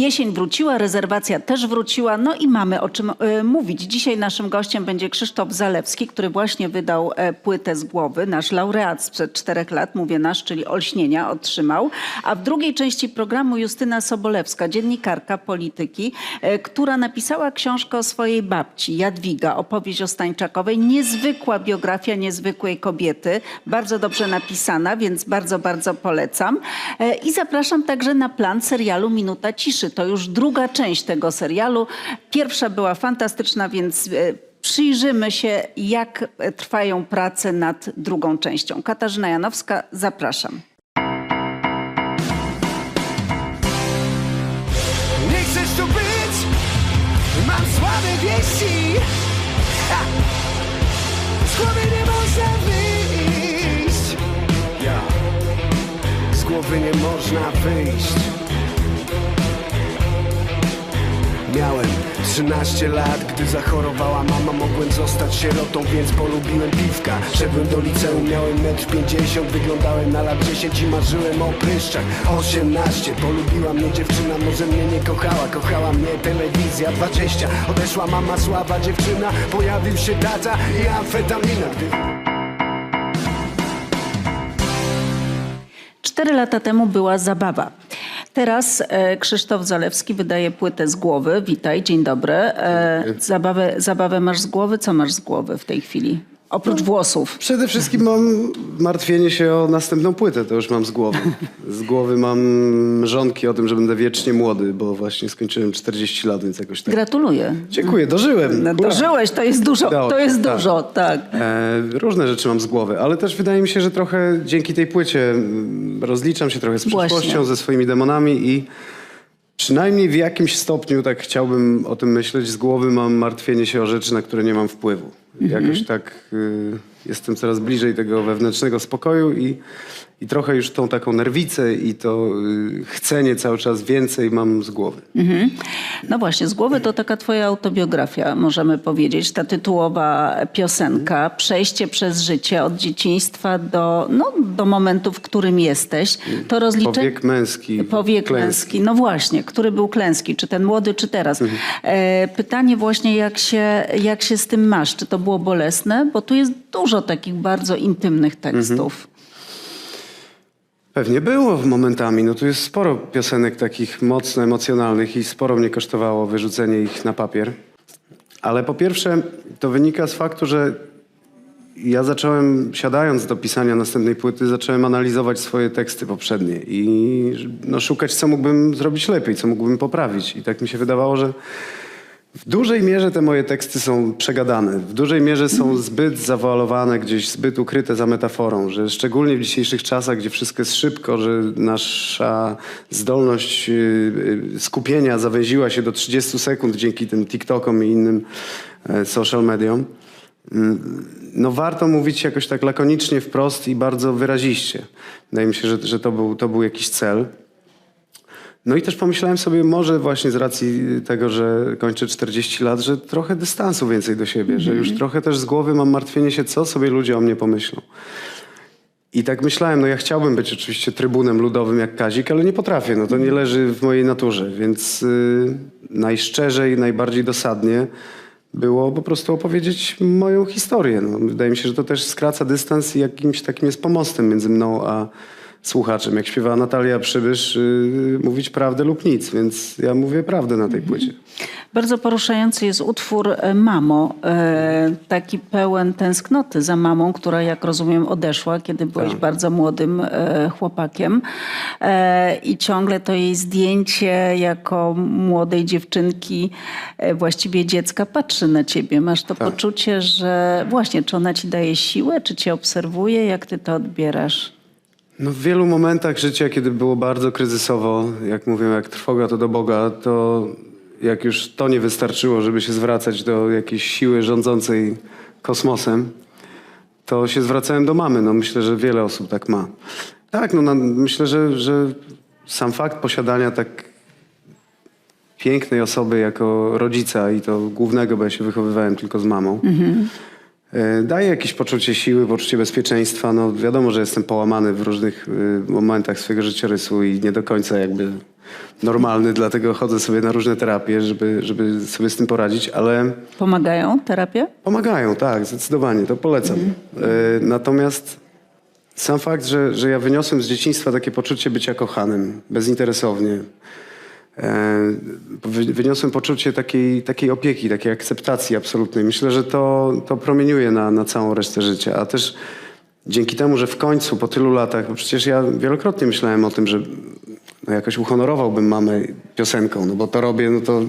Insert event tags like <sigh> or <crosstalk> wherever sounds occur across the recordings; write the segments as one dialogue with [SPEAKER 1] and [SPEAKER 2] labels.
[SPEAKER 1] Jesień wróciła, rezerwacja też wróciła, no i mamy o czym e, mówić. Dzisiaj naszym gościem będzie Krzysztof Zalewski, który właśnie wydał e, płytę z głowy. Nasz laureat sprzed czterech lat, mówię nasz, czyli Olśnienia, otrzymał. A w drugiej części programu Justyna Sobolewska, dziennikarka polityki, e, która napisała książkę o swojej babci, Jadwiga, opowieść o Stańczakowej. Niezwykła biografia niezwykłej kobiety, bardzo dobrze napisana, więc bardzo, bardzo polecam. I zapraszam także na plan serialu Minuta Ciszy. To już druga część tego serialu. Pierwsza była fantastyczna, więc e, przyjrzymy się, jak trwają prace nad drugą częścią. Katarzyna Janowska, zapraszam.
[SPEAKER 2] Nie chcesz tu być, mam słabe wieści ha! Z głowy nie można wyjść ja. Z głowy nie można wyjść Miałem 13 lat, gdy zachorowała mama. Mogłem zostać sierotą, więc polubiłem piwka. Szedłem do liceum, miałem 1,50 m Wyglądałem na lat 10 i marzyłem o pryszczach. 18, polubiła mnie dziewczyna. Może mnie nie kochała, kochała mnie telewizja 20, odeszła mama słaba dziewczyna. Pojawił się tata i amfetamina. Gdy
[SPEAKER 1] Cztery lata temu była zabawa. Teraz e, Krzysztof Zalewski wydaje płytę z głowy. Witaj, dzień dobry. E, zabawę, zabawę masz z głowy? Co masz z głowy w tej chwili? Oprócz włosów.
[SPEAKER 3] Przede wszystkim mam martwienie się o następną płytę, to już mam z głowy. Z głowy mam mrzonki o tym, że będę wiecznie młody, bo właśnie skończyłem 40 lat, więc jakoś tak...
[SPEAKER 1] Gratuluję.
[SPEAKER 3] Dziękuję, dożyłem.
[SPEAKER 1] No, dożyłeś, to jest dużo.
[SPEAKER 3] Udało
[SPEAKER 1] To jest
[SPEAKER 3] tak.
[SPEAKER 1] dużo, tak.
[SPEAKER 3] E, różne rzeczy mam z głowy, ale też wydaje mi się, że trochę dzięki tej płycie mm, rozliczam się trochę z przeszłością, ze swoimi demonami i przynajmniej w jakimś stopniu, tak chciałbym o tym myśleć, z głowy mam martwienie się o rzeczy, na które nie mam wpływu.
[SPEAKER 1] Mhm.
[SPEAKER 3] Jakoś tak y, jestem coraz bliżej tego wewnętrznego spokoju i, i trochę już tą taką nerwicę i to y, chcenie cały czas więcej mam z głowy.
[SPEAKER 1] No właśnie, z głowy to taka twoja autobiografia, możemy powiedzieć. Ta tytułowa piosenka, przejście przez życie od dzieciństwa do, no, do momentu, w którym jesteś. To rozliczenie...
[SPEAKER 3] Powiek męski.
[SPEAKER 1] Powiek
[SPEAKER 3] klęski.
[SPEAKER 1] męski. No właśnie, który był klęski? Czy ten młody, czy teraz?
[SPEAKER 3] Mhm.
[SPEAKER 1] E, pytanie właśnie, jak się, jak się z tym masz? Czy to było bolesne? Bo tu jest dużo takich bardzo intymnych tekstów.
[SPEAKER 3] Pewnie było momentami. No tu jest sporo piosenek takich mocno emocjonalnych i sporo mnie kosztowało wyrzucenie ich na papier. Ale po pierwsze, to wynika z faktu, że ja zacząłem, siadając do pisania następnej płyty, zacząłem analizować swoje teksty poprzednie i no, szukać, co mógłbym zrobić lepiej, co mógłbym poprawić. I tak mi się wydawało, że w dużej mierze te moje teksty są przegadane. W dużej mierze są zbyt zawoalowane, gdzieś zbyt ukryte za metaforą, że szczególnie w dzisiejszych czasach, gdzie wszystko jest szybko, że nasza zdolność y, y, skupienia zawęziła się do 30 sekund dzięki tym TikTokom i innym e, social mediom. Mm, No warto mówić jakoś tak lakonicznie, wprost i bardzo wyraziście. Wydaje mi się, że, że to, był, to był jakiś cel. No i też pomyślałem sobie, może właśnie z racji tego, że kończę 40 lat, że trochę dystansu więcej do siebie, że już trochę też z głowy mam martwienie się, co sobie ludzie o mnie pomyślą. I tak myślałem, no ja chciałbym być oczywiście trybunem ludowym jak Kazik, ale nie potrafię, no to nie leży w mojej naturze, więc y, najszczerzej, najbardziej dosadnie było po prostu opowiedzieć moją historię. No, wydaje mi się, że to też skraca dystans i jakimś takim jest pomostem między mną a słuchaczem. Jak śpiewała Natalia Przybysz, y, mówić prawdę lub nic, więc ja mówię prawdę na tej płycie.
[SPEAKER 1] Bardzo poruszający jest utwór e, Mamo, e, taki pełen tęsknoty za mamą, która jak rozumiem odeszła, kiedy byłeś
[SPEAKER 3] Tak.
[SPEAKER 1] bardzo młodym e, chłopakiem i ciągle to jej zdjęcie jako młodej dziewczynki, właściwie dziecka patrzy na ciebie. Masz to
[SPEAKER 3] Tak.
[SPEAKER 1] poczucie, że właśnie, czy ona ci daje siłę, czy cię obserwuje, jak ty to odbierasz?
[SPEAKER 3] No w wielu momentach życia, kiedy było bardzo kryzysowo, jak mówią, jak trwoga to do Boga, to jak już to nie wystarczyło, żeby się zwracać do jakiejś siły rządzącej kosmosem, to się zwracałem do mamy. No myślę, że wiele osób tak ma. Tak, no myślę, że, że sam fakt posiadania tak pięknej osoby jako rodzica i to głównego, bo ja się wychowywałem tylko z mamą, E, Daje jakieś poczucie siły, poczucie bezpieczeństwa. No wiadomo, że jestem połamany w różnych y, momentach swojego życiorysu i nie do końca jakby normalny, dlatego chodzę sobie na różne terapie, żeby, żeby sobie z tym poradzić, ale
[SPEAKER 1] Pomagają terapie?
[SPEAKER 3] pomagają, tak, zdecydowanie, to polecam. E, Natomiast sam fakt, że, że ja wyniosłem z dzieciństwa takie poczucie bycia kochanym, bezinteresownie, e, wyniosłem poczucie takiej, takiej opieki, takiej akceptacji absolutnej. Myślę, że to, to promieniuje na, na całą resztę życia, a też dzięki temu, że w końcu po tylu latach, bo przecież ja wielokrotnie myślałem o tym, że no jakoś uhonorowałbym mamę piosenką, no bo to robię, no to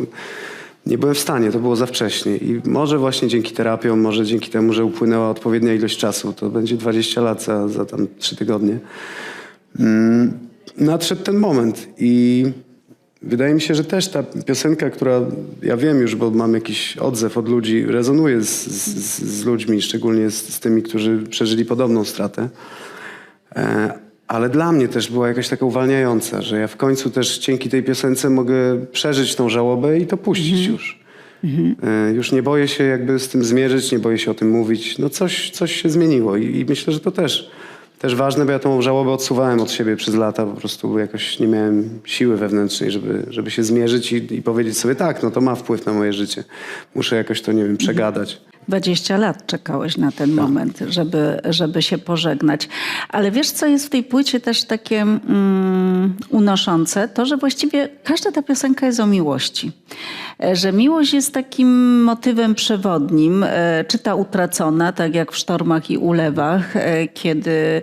[SPEAKER 3] nie byłem w stanie, to było za wcześnie. I może właśnie dzięki terapiom, może dzięki temu, że upłynęła odpowiednia ilość czasu, to będzie 20 lat za, za tam 3 tygodnie, mm, nadszedł ten moment i wydaje mi się, że też ta piosenka, która ja wiem już, bo mam jakiś odzew od ludzi, rezonuje z, z, z ludźmi, szczególnie z, z tymi, którzy przeżyli podobną stratę. E, Ale dla mnie też była jakaś taka uwalniająca, że ja w końcu też dzięki tej piosence mogę przeżyć tą żałobę i to puścić już. E, Już nie boję się jakby z tym zmierzyć, nie boję się o tym mówić. No coś, coś się zmieniło i, i myślę, że to też, też ważne, bo ja tą żałobę odsuwałem od siebie przez lata. Po prostu jakoś nie miałem siły wewnętrznej, żeby, żeby się zmierzyć i, i powiedzieć sobie tak, no to ma wpływ na moje życie. Muszę jakoś to, nie wiem, przegadać.
[SPEAKER 1] 20 lat czekałeś na ten moment, żeby, żeby się pożegnać. Ale wiesz, co jest w tej płycie też takie mm, unoszące? To, że właściwie każda ta piosenka jest o miłości. E, Że miłość jest takim motywem przewodnim, e, czy ta utracona, tak jak w Sztormach i Ulewach, e, kiedy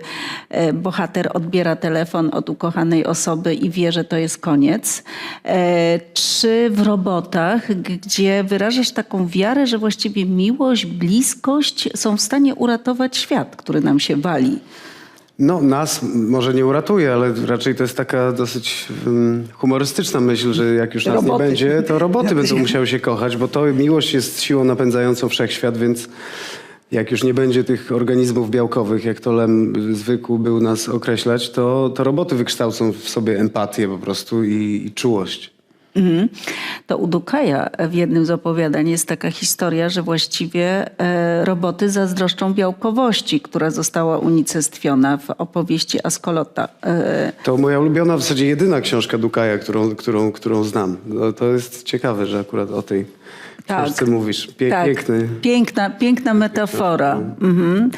[SPEAKER 1] bohater odbiera telefon od ukochanej osoby i wie, że to jest koniec. Czy w robotach, gdzie wyrażasz taką wiarę, że właściwie miłość, bliskość są w stanie uratować świat, który nam się wali.
[SPEAKER 3] No, nas może nie uratuje, ale raczej to jest taka dosyć um, humorystyczna myśl, że jak już nas
[SPEAKER 1] Roboty.
[SPEAKER 3] nie będzie, to roboty będą musiały się kochać, bo to miłość jest siłą napędzającą wszechświat, więc jak już nie będzie tych organizmów białkowych, jak to Lem zwykł był nas określać, to, to roboty wykształcą w sobie empatię po prostu i, i czułość.
[SPEAKER 1] Mhm. To u Dukaja w jednym z opowiadań jest taka historia, że właściwie e, roboty zazdroszczą białkowości, która została unicestwiona w opowieści Askolota. E,
[SPEAKER 3] To moja ulubiona, w zasadzie jedyna książka Dukaja, którą, którą, którą znam. To jest ciekawe, że akurat o tej książce mówisz. Pie,
[SPEAKER 1] tak.
[SPEAKER 3] Piękny.
[SPEAKER 1] Piękna, piękna metafora. Mhm.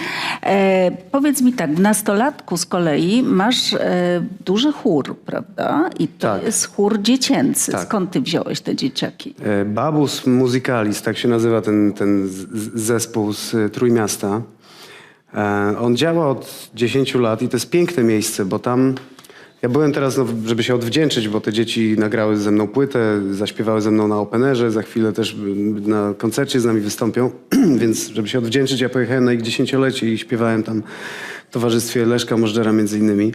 [SPEAKER 1] E, powiedz mi tak, w nastolatku z kolei masz e, duży chór, prawda? I to
[SPEAKER 3] Tak.
[SPEAKER 1] jest chór dziecięcy.
[SPEAKER 3] Tak.
[SPEAKER 1] Skąd ty wziąłeś te dzieciaki?
[SPEAKER 3] E, Babus Musicalis, tak się nazywa ten, ten zespół z Trójmiasta. E, On działa od 10 lat i to jest piękne miejsce, bo tam... Ja byłem teraz, no, żeby się odwdzięczyć, bo te dzieci nagrały ze mną płytę, zaśpiewały ze mną na openerze, za chwilę też y, na koncercie z nami wystąpią, <clears throat> więc żeby się odwdzięczyć, ja pojechałem na ich dziesięciolecie i śpiewałem tam w towarzystwie Leszka Możdżera między innymi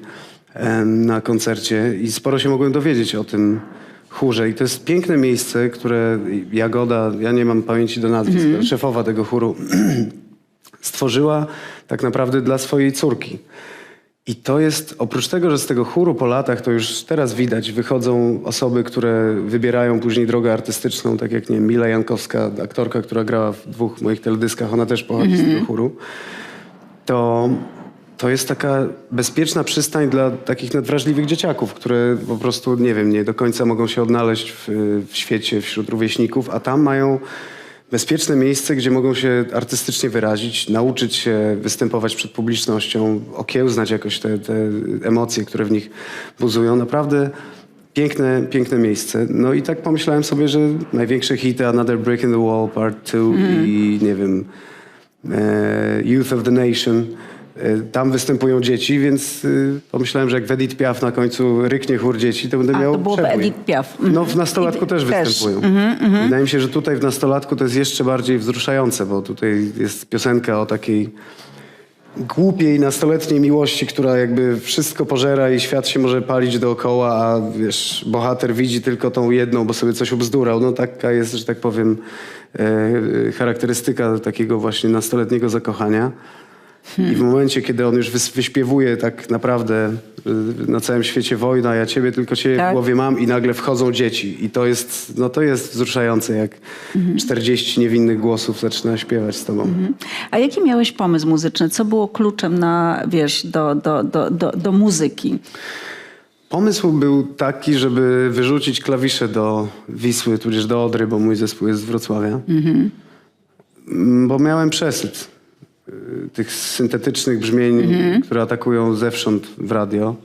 [SPEAKER 3] na koncercie i sporo się mogłem dowiedzieć o tym chórze. I to jest piękne miejsce, które Jagoda, ja nie mam pamięci do nazwisk, ale szefowa tego chóru, <clears throat> stworzyła tak naprawdę dla swojej córki. I to jest, oprócz tego, że z tego chóru po latach, to już teraz widać, wychodzą osoby, które wybierają później drogę artystyczną, tak jak nie wiem, Mila Jankowska, aktorka, która grała w dwóch moich teledyskach, ona też pochodzi z tego chóru. To, to jest taka bezpieczna przystań dla takich nadwrażliwych dzieciaków, które po prostu, nie wiem, nie do końca mogą się odnaleźć w, w świecie wśród rówieśników, a tam mają bezpieczne miejsce, gdzie mogą się artystycznie wyrazić, nauczyć się występować przed publicznością, okiełznać jakoś te, te emocje, które w nich buzują. Naprawdę piękne, piękne miejsce. No i tak pomyślałem sobie, że największe hity Another Brick in the Wall Part 2 i nie wiem, e, Youth of the Nation. E, Tam występują dzieci, więc e, pomyślałem, że jak w Edith Piaf na końcu ryknie chór dzieci, to będę
[SPEAKER 1] A,
[SPEAKER 3] miał
[SPEAKER 1] to byłoby
[SPEAKER 3] przebój.
[SPEAKER 1] Edith Piaf. Mhm.
[SPEAKER 3] No w nastolatku też
[SPEAKER 1] też.
[SPEAKER 3] występują. Wydaje mi się, że tutaj w nastolatku to jest jeszcze bardziej wzruszające, bo tutaj jest piosenka o takiej głupiej nastoletniej miłości, która jakby wszystko pożera i świat się może palić dookoła, a wiesz, bohater widzi tylko tą jedną, bo sobie coś ubzdurał. No taka jest, że tak powiem, e, charakterystyka takiego właśnie nastoletniego zakochania. I w momencie, kiedy on już wyśpiewuje tak naprawdę y, na całym świecie wojna, ja ciebie tylko ciebie
[SPEAKER 1] Tak.
[SPEAKER 3] w głowie mam i nagle wchodzą dzieci. I to jest, no to jest wzruszające, jak 40 niewinnych głosów zaczyna śpiewać z tobą.
[SPEAKER 1] A jaki miałeś pomysł muzyczny? Co było kluczem na, wiesz, do, do, do, do, do muzyki?
[SPEAKER 3] Pomysł był taki, żeby wyrzucić klawisze do Wisły, tudzież do Odry, bo mój zespół jest z Wrocławia. Mm, Bo miałem przesyt tych syntetycznych brzmień, które atakują zewsząd w radio.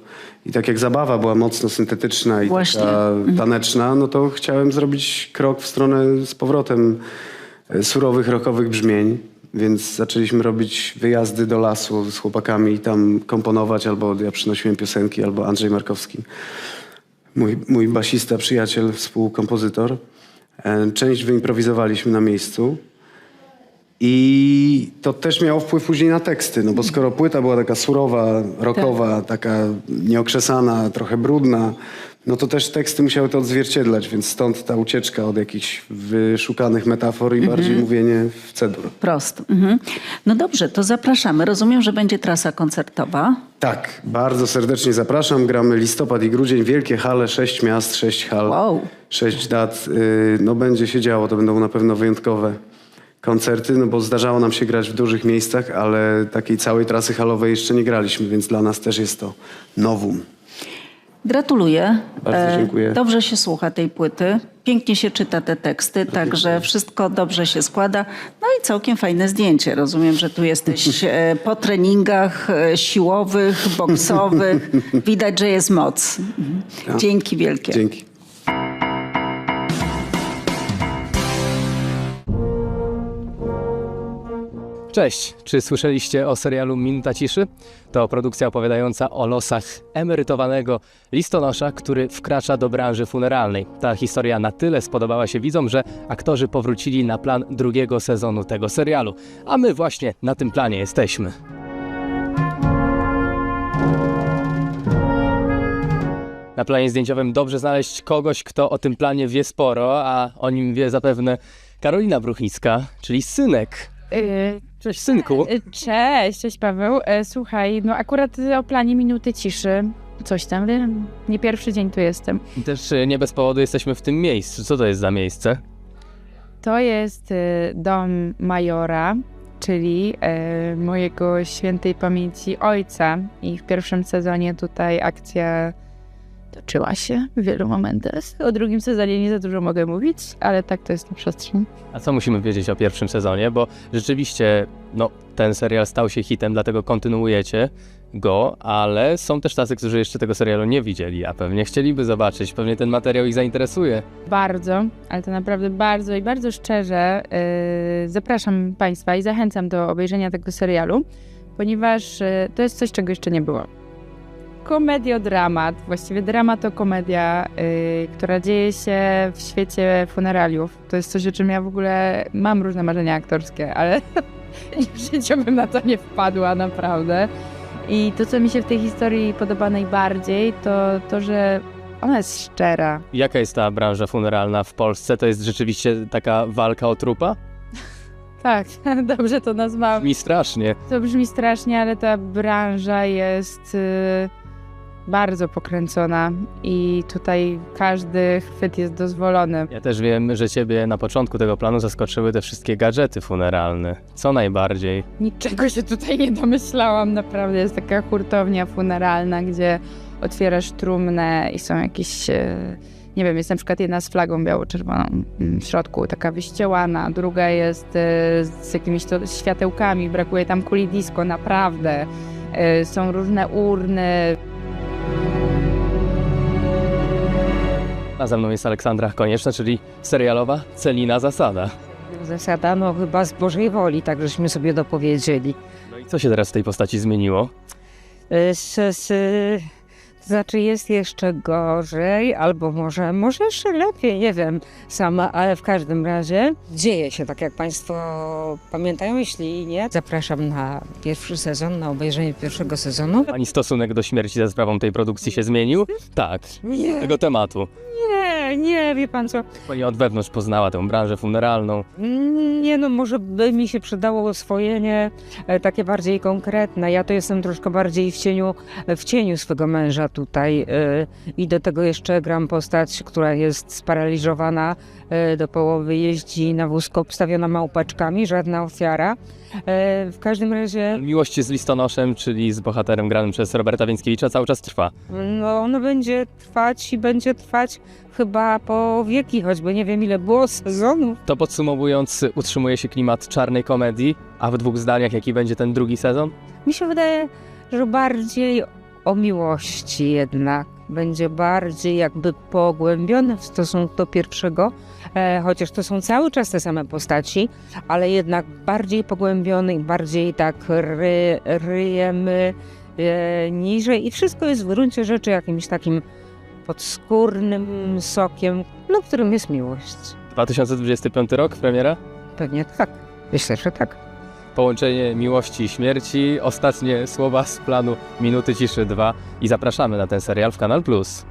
[SPEAKER 3] I tak jak zabawa była mocno syntetyczna i
[SPEAKER 1] Właśnie.
[SPEAKER 3] taka taneczna, no to chciałem zrobić krok w stronę z powrotem y, surowych, rockowych brzmień. Więc zaczęliśmy robić wyjazdy do lasu z chłopakami i tam komponować, albo ja przynosiłem piosenki, albo Andrzej Markowski mój, mój basista, przyjaciel, współkompozytor. E, Część wyimprowizowaliśmy na miejscu. I to też miało wpływ później na teksty, no bo skoro płyta była taka surowa, rockowa, taka nieokrzesana, trochę brudna, no to też teksty musiały to odzwierciedlać, więc stąd ta ucieczka od jakichś wyszukanych metafor i bardziej mówienie w cedur.
[SPEAKER 1] Prost. Mhm. No dobrze, to zapraszamy. Rozumiem, że będzie trasa koncertowa.
[SPEAKER 3] Tak, bardzo serdecznie zapraszam. Gramy listopad i grudzień, wielkie hale, sześć miast, sześć hal,
[SPEAKER 1] Wow.
[SPEAKER 3] sześć dat. Yy, No będzie się działo, to będą na pewno wyjątkowe koncerty, no bo zdarzało nam się grać w dużych miejscach, ale takiej całej trasy halowej jeszcze nie graliśmy, więc dla nas też jest to nowum.
[SPEAKER 1] Gratuluję.
[SPEAKER 3] Bardzo
[SPEAKER 1] E,
[SPEAKER 3] dziękuję.
[SPEAKER 1] Dobrze się słucha tej płyty. Pięknie się czyta te teksty, także wszystko dobrze się składa. No i całkiem fajne zdjęcie. Rozumiem, że tu jesteś <laughs> e, po treningach e, siłowych, boksowych. <laughs> Widać, że jest moc. Mhm. Dzięki wielkie.
[SPEAKER 3] Dzięki.
[SPEAKER 4] Cześć, czy słyszeliście o serialu Minuta Ciszy? To produkcja opowiadająca o losach emerytowanego listonosza, który wkracza do branży funeralnej. Ta historia na tyle spodobała się widzom, że aktorzy powrócili na plan drugiego sezonu tego serialu. A my właśnie na tym planie jesteśmy. Na planie zdjęciowym dobrze znaleźć kogoś, kto o tym planie wie sporo, a o nim wie zapewne Karolina Bruchnicka, czyli synek.
[SPEAKER 5] Y,
[SPEAKER 4] Cześć synku.
[SPEAKER 5] y, Cześć, cześć Paweł. E, Słuchaj, no akurat o planie minuty ciszy. Coś tam wiem. Nie pierwszy dzień tu jestem.
[SPEAKER 4] Też e, nie bez powodu jesteśmy w tym miejscu. Co to jest za miejsce?
[SPEAKER 5] To jest dom majora, czyli e, mojego świętej pamięci ojca. I w pierwszym sezonie tutaj akcja toczyła się w wielu momentach. O drugim sezonie nie za dużo mogę mówić, ale tak to jest na przestrzeń.
[SPEAKER 4] A co musimy wiedzieć o pierwszym sezonie? Bo rzeczywiście no, ten serial stał się hitem, dlatego kontynuujecie go, ale są też tacy, którzy jeszcze tego serialu nie widzieli, a pewnie chcieliby zobaczyć, pewnie ten materiał ich zainteresuje.
[SPEAKER 5] Bardzo, ale to naprawdę bardzo i bardzo szczerze yy, zapraszam Państwa i zachęcam do obejrzenia tego serialu, ponieważ yy, to jest coś, czego jeszcze nie było. Komediodramat, właściwie dramato-komedia, yy, która dzieje się w świecie funeraliów. To jest coś, o czym ja w ogóle mam różne marzenia aktorskie, ale w życiu bym na to nie wpadła, naprawdę. I to, co mi się w tej historii podoba najbardziej, to to, że ona jest szczera.
[SPEAKER 4] Jaka jest ta branża funeralna w Polsce? To jest rzeczywiście taka walka o trupa? <laughs>
[SPEAKER 5] Tak, <laughs> dobrze to nazwałam.
[SPEAKER 4] Mi strasznie.
[SPEAKER 5] To brzmi strasznie, ale ta branża jest y, bardzo pokręcona i tutaj każdy chwyt jest dozwolony.
[SPEAKER 4] Ja też wiem, że ciebie na początku tego planu zaskoczyły te wszystkie gadżety funeralne. Co najbardziej?
[SPEAKER 5] Niczego się tutaj nie domyślałam, naprawdę jest taka hurtownia funeralna, gdzie otwierasz trumnę i są jakieś, e, nie wiem, jest na przykład jedna z flagą biało-czerwoną w środku, taka wyściełana, druga jest e, z jakimiś to światełkami, brakuje tam kuli disco, naprawdę. E, Są różne urny,
[SPEAKER 4] A ze mną jest Aleksandra Konieczna, czyli serialowa Celina Zasada.
[SPEAKER 6] Zasada, no chyba z Bożej woli, tak żeśmy sobie dopowiedzieli.
[SPEAKER 4] No i co się teraz w tej postaci zmieniło?
[SPEAKER 6] Y, s, to znaczy jest jeszcze gorzej, albo może, może jeszcze lepiej, nie wiem sama, ale w każdym razie dzieje się, tak jak Państwo pamiętają, jeśli nie, zapraszam na pierwszy sezon, na obejrzenie pierwszego sezonu.
[SPEAKER 4] Pani stosunek do śmierci za sprawą tej produkcji się zmienił? Tak,
[SPEAKER 6] Nie,
[SPEAKER 4] tego tematu.
[SPEAKER 6] nie, nie, wie Pan co,
[SPEAKER 4] Pani od wewnątrz poznała tę branżę funeralną.
[SPEAKER 6] Nie no, może by mi się przydało oswojenie e, takie bardziej konkretne. Ja to jestem troszkę bardziej w cieniu, w cieniu swego męża tutaj e, i do tego jeszcze gram postać, która jest sparaliżowana do połowy, jeździ na wózku obstawiona małpaczkami, żadna ofiara. E, w każdym razie
[SPEAKER 4] Miłość z listonoszem, czyli z bohaterem granym przez Roberta Więckiewicza cały czas trwa.
[SPEAKER 6] no, ono będzie trwać i będzie trwać chyba po wieki, choćby nie wiem ile było sezonów.
[SPEAKER 4] To podsumowując, utrzymuje się klimat czarnej komedii, a w dwóch zdaniach jaki będzie ten drugi sezon?
[SPEAKER 6] Mi się wydaje, że bardziej o miłości jednak. Będzie bardziej jakby pogłębiony w stosunku do pierwszego, e, chociaż to są cały czas te same postaci, ale jednak bardziej pogłębiony i bardziej tak ry, ryjemy e, niżej i wszystko jest w gruncie rzeczy jakimś takim podskórnym sokiem, no którym jest miłość.
[SPEAKER 4] 2025 rok, premiera?
[SPEAKER 6] Pewnie tak. Myślę, że tak.
[SPEAKER 4] Połączenie miłości i śmierci. Ostatnie słowa z planu Minuty Ciszy 2 i zapraszamy na ten serial w Kanal Plus.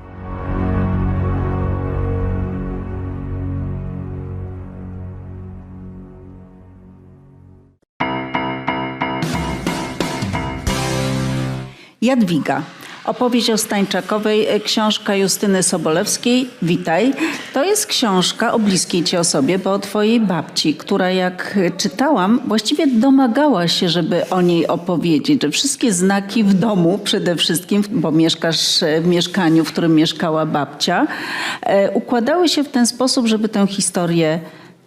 [SPEAKER 1] Jadwiga. Opowieść o Stańczakowej, e, książka Justyny Sobolewskiej. Witaj. To jest książka o bliskiej ci osobie, bo o twojej babci, która jak czytałam, właściwie domagała się, żeby o niej opowiedzieć, że wszystkie znaki w domu przede wszystkim, bo mieszkasz e, w mieszkaniu, w którym mieszkała babcia, e, układały się w ten sposób, żeby tę historię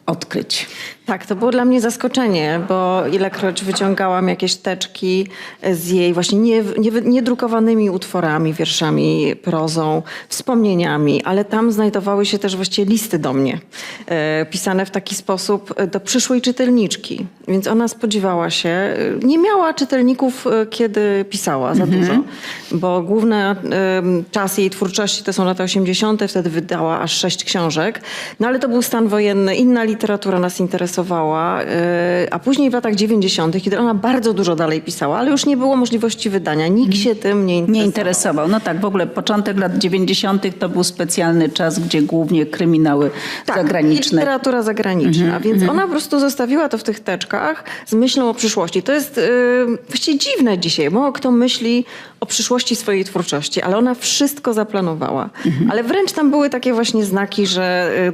[SPEAKER 1] odkryć.
[SPEAKER 7] Tak, to było dla mnie zaskoczenie, bo ilekroć wyciągałam jakieś teczki z jej właśnie nie, nie, niedrukowanymi utworami, wierszami, prozą, wspomnieniami, ale tam znajdowały się też właściwie listy do mnie, e, pisane w taki sposób e, do przyszłej czytelniczki. Więc ona spodziewała się, e, nie miała czytelników, e, kiedy pisała za dużo, bo główny e, czas jej twórczości to są lata 80., wtedy wydała aż sześć książek, no ale to był stan wojenny, inna literatura nas interesowała, e, a później w latach 90., kiedy ona bardzo dużo dalej pisała, ale już nie było możliwości wydania, nikt się tym nie interesował.
[SPEAKER 1] Nie interesował. No tak, w ogóle początek lat 90. to był specjalny czas, gdzie głównie kryminały
[SPEAKER 7] Tak,
[SPEAKER 1] zagraniczne.
[SPEAKER 7] literatura zagraniczna. Więc ona po prostu zostawiła to w tych teczkach z myślą o przyszłości. To jest yy, właściwie dziwne dzisiaj. Mało kto myśli o przyszłości swojej twórczości, ale ona wszystko zaplanowała. Ale wręcz tam były takie właśnie znaki, że y,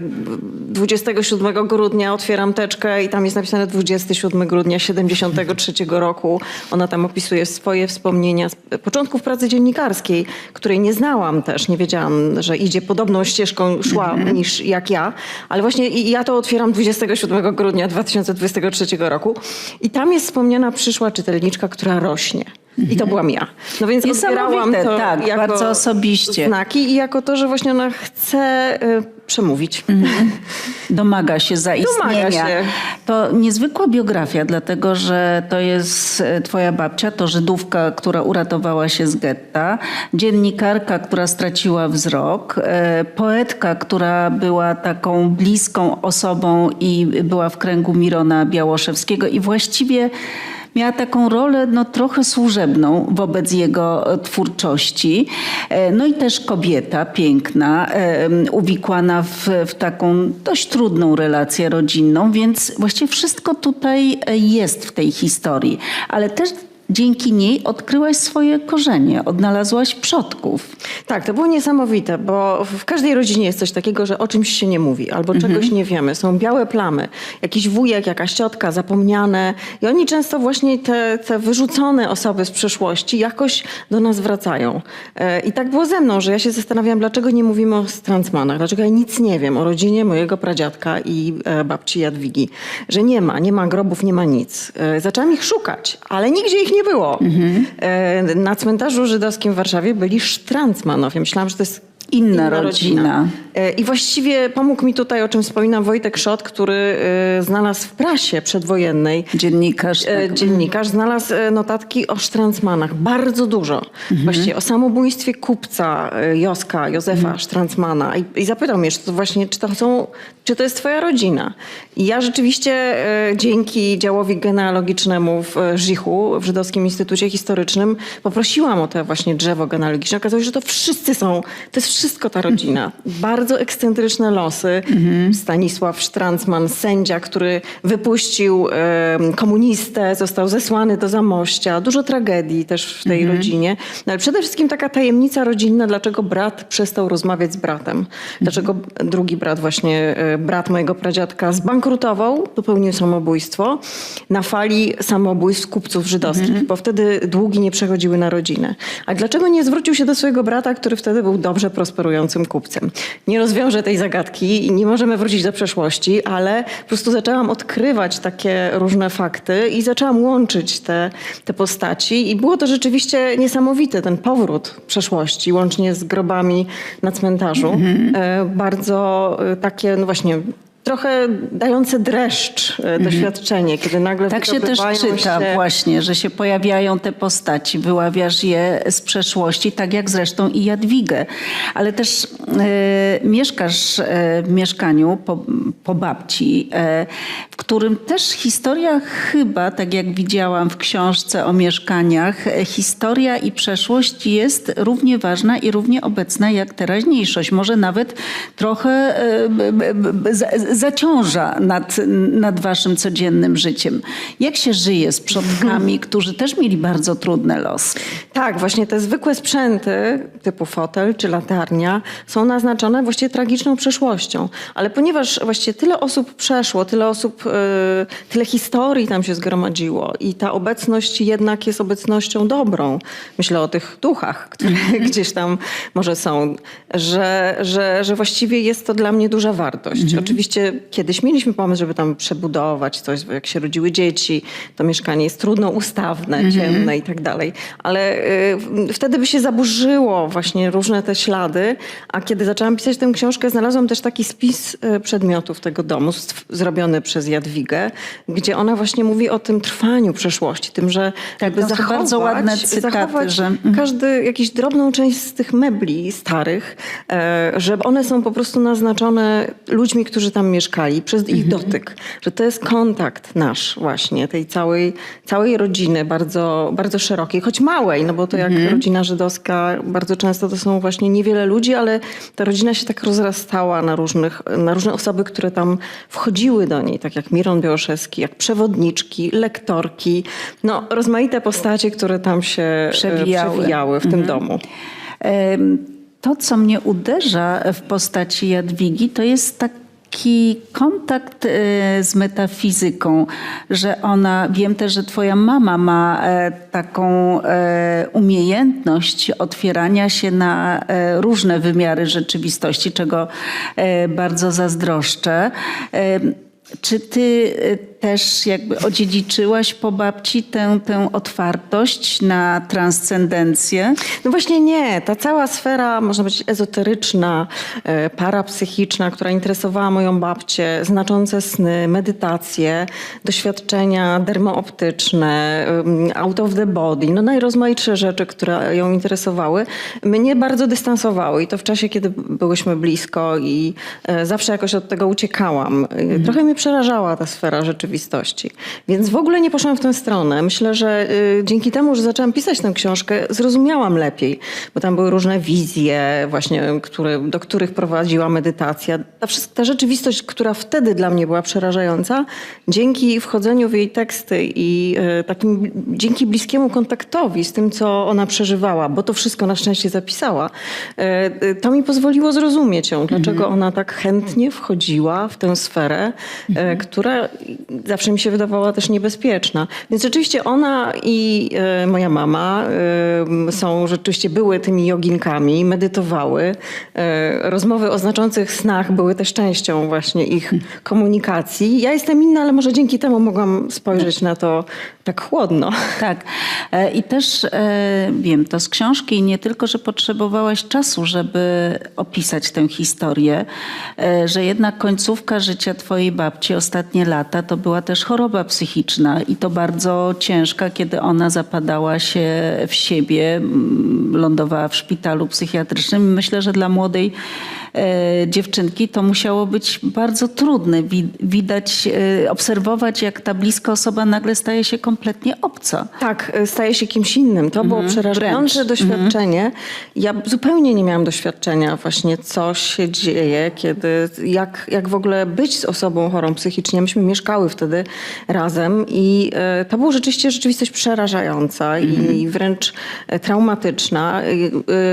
[SPEAKER 7] 27 grudnia otwieram teczkę i tam jest napisane 27 grudnia 73 roku. Ona tam opisuje swoje wspomnienia z początków pracy dziennikarskiej, której nie znałam też, nie wiedziałam, że idzie podobną ścieżką szła niż jak ja, ale właśnie ja to otwieram 27 grudnia 2023 roku i tam jest wspomniana przyszła czytelniczka, która rośnie. I to byłam ja. No więc odbierałam to
[SPEAKER 1] tak,
[SPEAKER 7] jako
[SPEAKER 1] bardzo osobiście.
[SPEAKER 7] znaki i jako to, że właśnie ona chce y, przemówić.
[SPEAKER 1] Domaga się zaistnienia.
[SPEAKER 7] Domaga się.
[SPEAKER 1] To niezwykła biografia, dlatego że to jest e, twoja babcia, to Żydówka, która uratowała się z getta, dziennikarka, która straciła wzrok, e, poetka, która była taką bliską osobą i była w kręgu Mirona Białoszewskiego i właściwie miała taką rolę no, trochę służebną wobec jego e, twórczości. E, No i też kobieta piękna, e, uwikłana w, w taką dość trudną relację rodzinną, więc właściwie wszystko tutaj jest w tej historii, ale też dzięki niej odkryłaś swoje korzenie, odnalazłaś przodków.
[SPEAKER 7] Tak, to było niesamowite, bo w każdej rodzinie jest coś takiego, że o czymś się nie mówi albo czegoś nie wiemy. Są białe plamy. Jakiś wujek, jakaś ciotka, zapomniane. I oni często właśnie te, te wyrzucone osoby z przeszłości jakoś do nas wracają. E, I tak było ze mną, że ja się zastanawiałam, dlaczego nie mówimy o transmanach, dlaczego ja nic nie wiem o rodzinie mojego pradziadka i e, babci Jadwigi. Że nie ma, nie ma grobów, nie ma nic. E, Zaczęłam ich szukać, ale nigdzie ich nie było. E, Na cmentarzu żydowskim w Warszawie byli Sztrancmanowie. Myślałam, że to jest
[SPEAKER 1] Inna rodzina.
[SPEAKER 7] E, I właściwie pomógł mi tutaj, o czym wspominam, Wojtek Szot, który e, znalazł w prasie przedwojennej
[SPEAKER 1] Dziennikarz. tak.
[SPEAKER 7] dziennikarz znalazł notatki o Sztrancmanach. Bardzo dużo. Właściwie o samobójstwie kupca Joska, Józefa Sztrancmana. I, I zapytał mnie, czy to właśnie, czy to są, czy to jest twoja rodzina? I ja rzeczywiście e, dzięki działowi genealogicznemu w e, Żichu, w Żydowskim Instytucie Historycznym, poprosiłam o te właśnie drzewo genealogiczne. Okazało się, że to wszyscy są, to jest wszystko ta rodzina. Bardzo ekscentryczne losy. Stanisław Sztrancman, sędzia, który wypuścił komunistę, został zesłany do Zamościa. Dużo tragedii też w tej rodzinie. No, ale przede wszystkim taka tajemnica rodzinna, dlaczego brat przestał rozmawiać z bratem. Dlaczego drugi brat właśnie e, brat mojego pradziadka zbankrutował, popełnił samobójstwo na fali samobójstw kupców żydowskich, bo wtedy długi nie przechodziły na rodzinę. A dlaczego nie zwrócił się do swojego brata, który wtedy był dobrze prosperującym kupcem? Nie rozwiążę tej zagadki i nie możemy wrócić do przeszłości, ale po prostu zaczęłam odkrywać takie różne fakty i zaczęłam łączyć te, te postaci i było to rzeczywiście niesamowite, ten powrót przeszłości, łącznie z grobami na cmentarzu. E, Bardzo e, takie, no właśnie, кухне trochę dające dreszcz e, doświadczenie, kiedy nagle
[SPEAKER 1] Tak się też czyta
[SPEAKER 7] się...
[SPEAKER 1] właśnie, że się pojawiają te postaci, wyławiasz je z przeszłości, tak jak zresztą i Jadwigę. Ale też e, mieszkasz e, w mieszkaniu po, po babci, e, w którym też historia chyba, tak jak widziałam w książce o mieszkaniach, e, historia i przeszłość jest równie ważna i równie obecna jak teraźniejszość. Może nawet trochę e, b- b- b- za- zaciąża nad, nad waszym codziennym życiem. Jak się żyje z przodkami, <laughs> którzy też mieli bardzo trudne losy?
[SPEAKER 7] Tak, właśnie te zwykłe sprzęty, typu fotel czy latarnia, są naznaczone właściwie tragiczną przeszłością. Ale ponieważ właściwie tyle osób przeszło, tyle osób, e, tyle historii tam się zgromadziło i ta obecność jednak jest obecnością dobrą. Myślę o tych duchach, które <laughs> gdzieś tam może są, że, że, że właściwie jest to dla mnie duża wartość. Oczywiście kiedyś mieliśmy pomysł, żeby tam przebudować coś, bo jak się rodziły dzieci, to mieszkanie jest trudno ustawne, ciemne i tak dalej. Ale y, wtedy by się zaburzyło właśnie różne te ślady, a kiedy zaczęłam pisać tę książkę, znalazłam też taki spis y, przedmiotów tego domu, zrobiony przez Jadwigę, gdzie ona właśnie mówi o tym trwaniu przeszłości, tym, że
[SPEAKER 1] no to
[SPEAKER 7] zachować,
[SPEAKER 1] bardzo ładne cytaty,
[SPEAKER 7] zachować
[SPEAKER 1] że- mhm.
[SPEAKER 7] każdy, jakąś drobną część z tych mebli starych, e, że one są po prostu naznaczone ludźmi, którzy tam mieszkali, przez ich
[SPEAKER 1] Mhm.
[SPEAKER 7] dotyk. Że to jest kontakt nasz właśnie, tej całej, całej rodziny, bardzo, bardzo szerokiej, choć małej, no bo to jak
[SPEAKER 1] Mhm.
[SPEAKER 7] rodzina żydowska, bardzo często to są właśnie niewiele ludzi, ale ta rodzina się tak rozrastała na, różnych, na różne osoby, które tam wchodziły do niej, tak jak Miron Białoszewski, jak przewodniczki, lektorki, no rozmaite postacie, które tam się e,
[SPEAKER 1] Przewijały.
[SPEAKER 7] przewijały w tym domu.
[SPEAKER 1] Em, To, co mnie uderza w postaci Jadwigi, to jest taki kontakt e, z metafizyką, że ona, wiem też, że twoja mama ma e, taką e, umiejętność otwierania się na różne wymiary rzeczywistości, czego bardzo zazdroszczę. Czy ty też jakby odziedziczyłaś po babci tę, tę otwartość na transcendencję?
[SPEAKER 7] No właśnie nie. Ta cała sfera, można powiedzieć, ezoteryczna, e, parapsychiczna, która interesowała moją babcię, znaczące sny, medytacje, doświadczenia dermooptyczne, out of the body, no najrozmaitsze rzeczy, które ją interesowały, mnie bardzo dystansowały i to w czasie, kiedy byłyśmy blisko i e, zawsze jakoś od tego uciekałam. E, Trochę mnie przerażała ta sfera rzeczywistości. Więc w ogóle nie poszłam w tę stronę. Myślę, że y, dzięki temu, że zaczęłam pisać tę książkę, zrozumiałam lepiej, bo tam były różne wizje właśnie, które, do których prowadziła medytacja. Ta, ta rzeczywistość, która wtedy dla mnie była przerażająca, dzięki wchodzeniu w jej teksty i y, takim, dzięki bliskiemu kontaktowi z tym, co ona przeżywała, bo to wszystko na szczęście zapisała, y, to mi pozwoliło zrozumieć ją, dlaczego ona tak chętnie wchodziła w tę sferę, e, która zawsze mi się wydawała też niebezpieczna. Więc rzeczywiście ona i e, moja mama e, są rzeczywiście były tymi joginkami, medytowały. E, rozmowy o znaczących snach były też częścią właśnie ich komunikacji. Ja jestem inna, ale może dzięki temu mogłam spojrzeć na to tak chłodno.
[SPEAKER 1] Tak. I też wiem to z książki, nie tylko, że potrzebowałaś czasu, żeby opisać tę historię, że jednak końcówka życia twojej babci, ostatnie lata, to była też choroba psychiczna i to bardzo ciężka, kiedy ona zapadała się w siebie, lądowała w szpitalu psychiatrycznym. Myślę, że dla młodej dziewczynki to musiało być bardzo trudne. Wi- Widać, e, obserwować, jak ta bliska osoba nagle staje się kompletnie obca.
[SPEAKER 7] Tak, y, staje się kimś innym. To było przerażające
[SPEAKER 1] wręcz.
[SPEAKER 7] doświadczenie. Ja zupełnie nie miałam doświadczenia właśnie, co się dzieje, kiedy, jak, jak w ogóle być z osobą chorą psychicznie. Myśmy mieszkały wtedy razem i e, to była rzeczywiście rzeczywistość przerażająca i wręcz e, traumatyczna.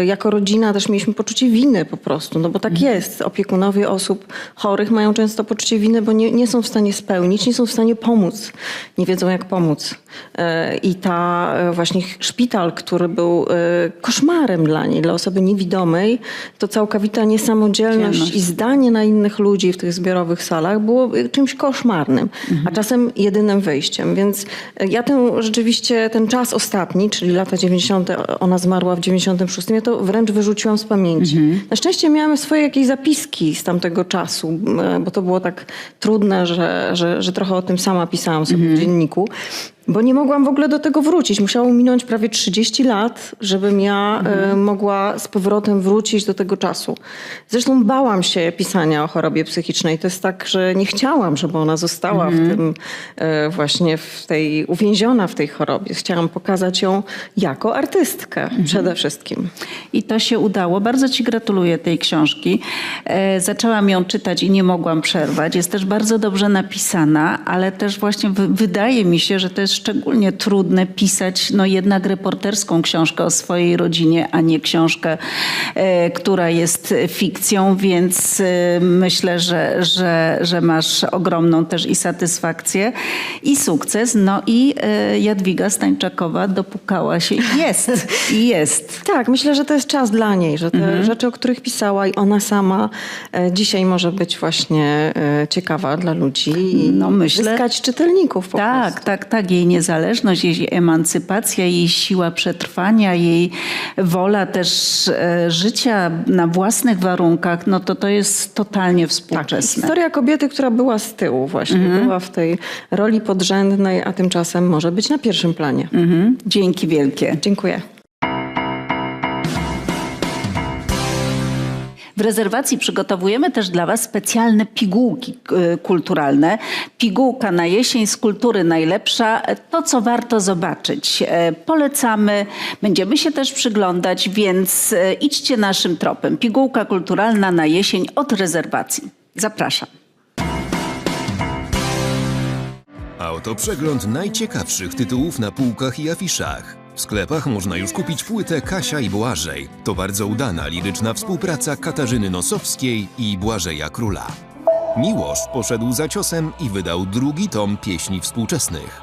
[SPEAKER 7] Jako rodzina też mieliśmy poczucie winy po prostu, no bo tak Tak jest. Opiekunowie osób chorych mają często poczucie winy, bo nie, nie są w stanie spełnić, nie są w stanie pomóc. Nie wiedzą, jak pomóc. E, I ta e, właśnie szpital, który był e, koszmarem dla niej, dla osoby niewidomej, to całkowita niesamodzielność
[SPEAKER 1] Dzielność.
[SPEAKER 7] i zdanie na innych ludzi w tych zbiorowych salach było czymś koszmarnym, a czasem jedynym wyjściem. Więc ja ten rzeczywiście, ten czas ostatni, czyli lata 90., ona zmarła w 96, ja to wręcz wyrzuciłam z pamięci. Na szczęście miałam swoje jakieś zapiski z tamtego czasu, y, bo to było tak trudne, że, że, że trochę o tym sama pisałam sobie w dzienniku. Bo nie mogłam w ogóle do tego wrócić. Musiało minąć prawie 30 lat, żebym ja e, mogła z powrotem wrócić do tego czasu. Zresztą bałam się pisania o chorobie psychicznej. To jest tak, że nie chciałam, żeby ona została w tym e, właśnie w tej, uwięziona w tej chorobie. Chciałam pokazać ją jako artystkę przede wszystkim.
[SPEAKER 1] I to się udało. Bardzo Ci gratuluję tej książki. E, zaczęłam ją czytać i nie mogłam przerwać. Jest też bardzo dobrze napisana, ale też właśnie wy- wydaje mi się, że to jest szczególnie trudne pisać no jednak reporterską książkę o swojej rodzinie, a nie książkę, e, która jest fikcją, więc e, myślę, że, że, że masz ogromną też i satysfakcję i sukces. No i e, Jadwiga Stańczakowa dopukała się jest. I jest. <laughs>
[SPEAKER 7] Tak, myślę, że to jest czas dla niej, że te
[SPEAKER 1] Mhm.
[SPEAKER 7] rzeczy, o których pisała i ona sama dzisiaj może być właśnie ciekawa dla ludzi i
[SPEAKER 1] No, myślę-
[SPEAKER 7] zyskać czytelników po
[SPEAKER 1] Tak,
[SPEAKER 7] prostu.
[SPEAKER 1] tak, tak. Jej niezależność, jej emancypacja, jej siła przetrwania, jej wola też e, życia na własnych warunkach, no to to jest totalnie
[SPEAKER 7] Tak,
[SPEAKER 1] współczesne.
[SPEAKER 7] historia kobiety, która była z tyłu właśnie,
[SPEAKER 1] Mhm.
[SPEAKER 7] była w tej roli podrzędnej, a tymczasem może być na pierwszym planie.
[SPEAKER 1] Mhm. Dzięki wielkie.
[SPEAKER 7] Dziękuję.
[SPEAKER 1] W rezerwacji przygotowujemy też dla Was specjalne pigułki e, kulturalne. Pigułka na jesień z kultury najlepsza, to co warto zobaczyć. E, Polecamy, będziemy się też przyglądać, więc e, idźcie naszym tropem. Pigułka kulturalna na jesień od rezerwacji. Zapraszam.
[SPEAKER 8] Autoprzegląd najciekawszych tytułów na półkach i afiszach. W sklepach można już kupić płytę Kasia i Błażej. To bardzo udana liryczna współpraca Katarzyny Nosowskiej i Błażeja Króla. Miłosz poszedł za ciosem i wydał drugi tom pieśni współczesnych.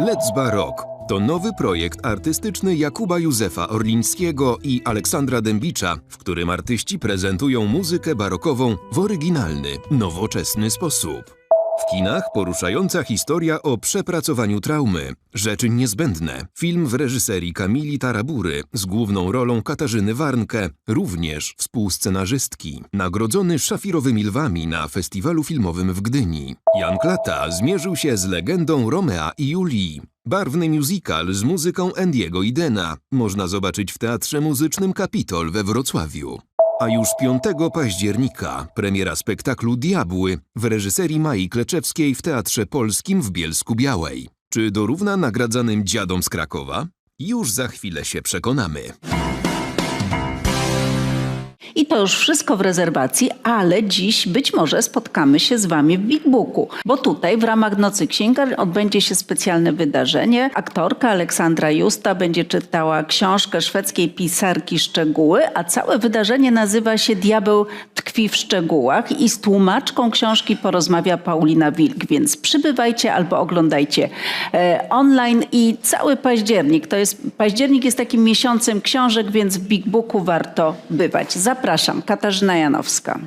[SPEAKER 8] Let's Barok to nowy projekt artystyczny Jakuba Józefa Orlińskiego i Aleksandra Dębicza, w którym artyści prezentują muzykę barokową w oryginalny, nowoczesny sposób. Kinach poruszająca historia o przepracowaniu traumy. Rzeczy niezbędne. Film w reżyserii Kamili Tarabury z główną rolą Katarzyny Warnke, również współscenarzystki. Nagrodzony szafirowymi lwami na festiwalu filmowym w Gdyni. Jan Klata zmierzył się z legendą Romea i Julii. Barwny musical z muzyką Andiego Idena można zobaczyć w Teatrze Muzycznym Kapitol we Wrocławiu. A już 5 października premiera spektaklu Diabły w reżyserii Mai Kleczewskiej w Teatrze Polskim w Bielsku Białej. Czy dorówna nagradzanym dziadom z Krakowa? Już za chwilę się przekonamy.
[SPEAKER 1] I to już wszystko w rezerwacji, ale dziś być może spotkamy się z Wami w Big Booku, bo tutaj w ramach Nocy Księgar odbędzie się specjalne wydarzenie. Aktorka Aleksandra Justa będzie czytała książkę szwedzkiej pisarki Szczegóły, a całe wydarzenie nazywa się Diabeł tkwi w szczegółach i z tłumaczką książki porozmawia Paulina Wilk, więc przybywajcie albo oglądajcie e, online i cały październik, to jest, październik jest takim miesiącem książek, więc w Big Booku warto bywać. Zapraszam, Katarzyna Janowska.